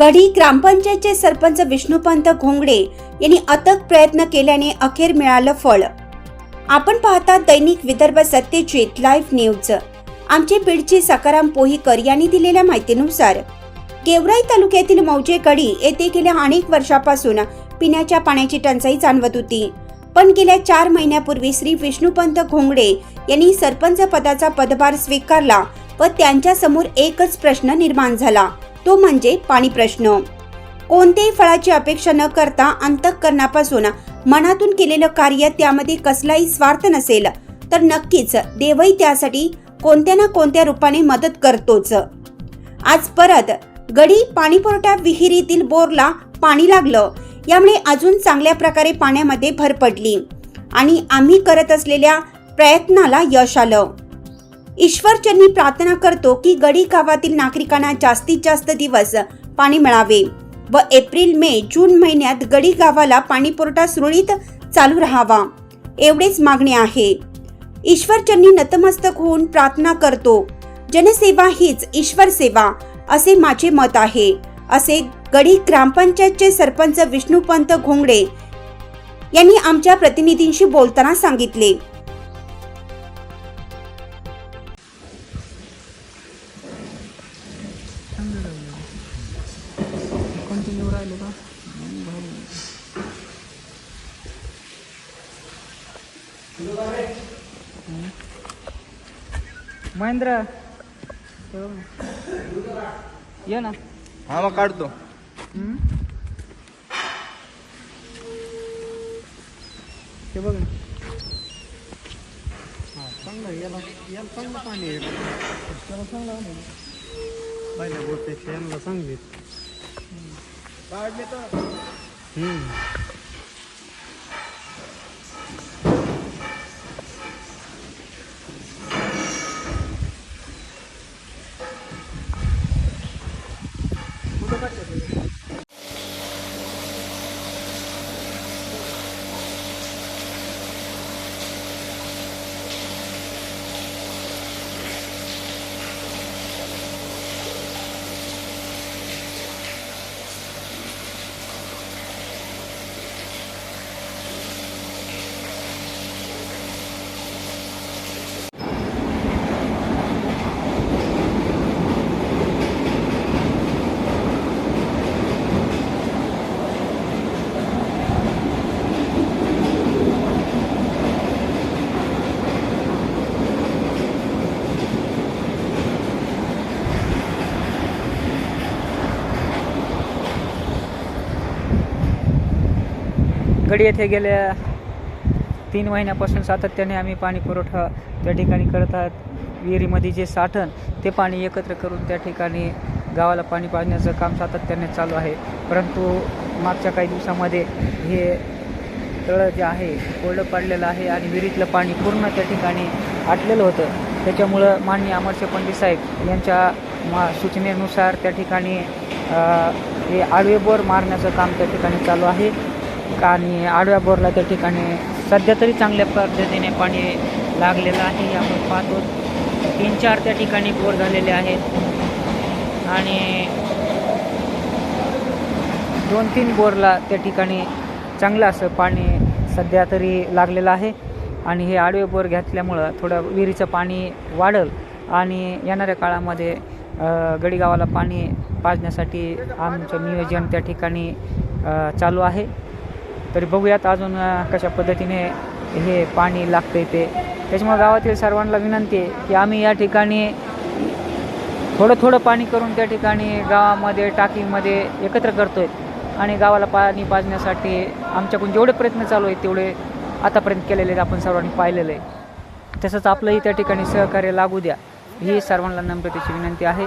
गढी ग्रामपंचायतचे सरपंच विष्णुपंत घोंगडे यांनी अथक प्रयत्न केल्याने अखेर मिळालं फळ. आपण पाहता दैनिक विदर्भ सत्यजित लाईव्ह न्यूज. आमचे बीडचे सकाराम पोहीकर यांनी दिलेल्या माहितीनुसार गेवराई तालुक्यातील मौजे कडी येथे गेल्या अनेक वर्षापासून पिण्याच्या पाण्याची टंचाई जाणवत होती. पण गेल्या चार महिन्यापूर्वी श्री विष्णुपंत घोंगडे यांनी सरपंच पदाचा पदभार स्वीकारला व त्यांच्यासमोर एकच प्रश्न निर्माण झाला. तो म्हणजे पाणी प्रश्न. कोणत्याही फळाची अपेक्षा न करता अंतःकरणापासून मनातून केलेलं कार्य त्यामध्ये कसलाही स्वार्थ नसेल तर नक्कीच देवही त्यासाठी कोणत्या ना कोणत्या रूपाने मदत करतोच. आज परत गडी पाणीपुरवठा विहिरीतील बोरला पाणी लागलं यामुळे अजून चांगल्या प्रकारे पाण्यामध्ये भर पडली आणि आम्ही करत असलेल्या प्रयत्नाला यश आलं. ईश्वरचरणी प्रार्थना करतो की गडी गावातील नागरिकांना जास्तीत जास्त दिवस पाणी मिळावे. व एप्रिल मे जून महिन्यात गडी गावाला पाणी पुरवठा सुरळीत चालू राहावा. एवढेच मागणे आहे. ईश्वरचरणी नतमस्तक होऊन प्रार्थना करतो जनसेवा हीच ईश्वर सेवा असे माझे मत आहे. असे गडी ग्रामपंचायतचे सरपंच विष्णुपंत घोंगडे यांनी आमच्या प्रतिनिधींशी बोलताना सांगितले. महेंद्र. ये ना हा मग काढतो? हे बघ ना चांगलं. याला याला चांगलं पाणी आहे त्याला चांगलं पहिल्या गोष्टीपेक्षा यांना चांगली. काढले तर गडी येथे गेल्या तीन महिन्यापासून सातत्याने आम्ही पाणी पुरवठा त्या ठिकाणी करत आहात. विहिरीमध्ये जे साठण ते पाणी एकत्र करून त्या ठिकाणी गावाला पाणी पाजण्याचं काम सातत्याने चालू आहे. परंतु मागच्या काही दिवसामध्ये हे तळं जे आहे कोरडं पडलेलं आहे आणि विहिरीतलं पाणी पूर्ण त्या ठिकाणी आटलेलं होतं. त्याच्यामुळं माननीय अमरशे पंडित साहेब यांच्या मा सूचनेनुसार त्या ठिकाणी हे आडवे बोर मारण्याचं काम त्या ठिकाणी चालू आहे. आणि आडव्या बोरला त्या ठिकाणी. सध्या तरी चांगल्या पद्धतीने पाणी लागलेलं आहे. आपण पाहतो तीन चार त्या ठिकाणी बोर झालेले आहेत. आणि दोन तीन बोरला त्या ठिकाणी चांगलं असं पाणी सध्या तरी लागलेलं आहे. आणि हे आडवे बोर घेतल्यामुळं थोडं विहिरीचं पाणी वाढल आणि येणाऱ्या काळामध्ये गडीगावाला पाणी पाजण्यासाठी आमचं नियोजन त्या ठिकाणी चालू आहे. तरी बघूयात अजून कशा पद्धतीने हे पाणी लागतं ते. त्याच्यामुळे गावातील सर्वांना विनंती आहे की आम्ही या ठिकाणी थोडं थोडं पाणी करून त्या ठिकाणी गावामध्ये टाकीमध्ये एकत्र करतो आहे आणि गावाला पाणी पाजण्यासाठी आमच्याकडून जेवढे प्रयत्न चालू आहेत तेवढे आतापर्यंत केलेले आहेत आपण सर्वांनी पाहिलेलं आहे. तसंच आपलंही त्या ठिकाणी सहकार्य लागू द्या. ही सर्वांना नम्रतेची विनंती आहे.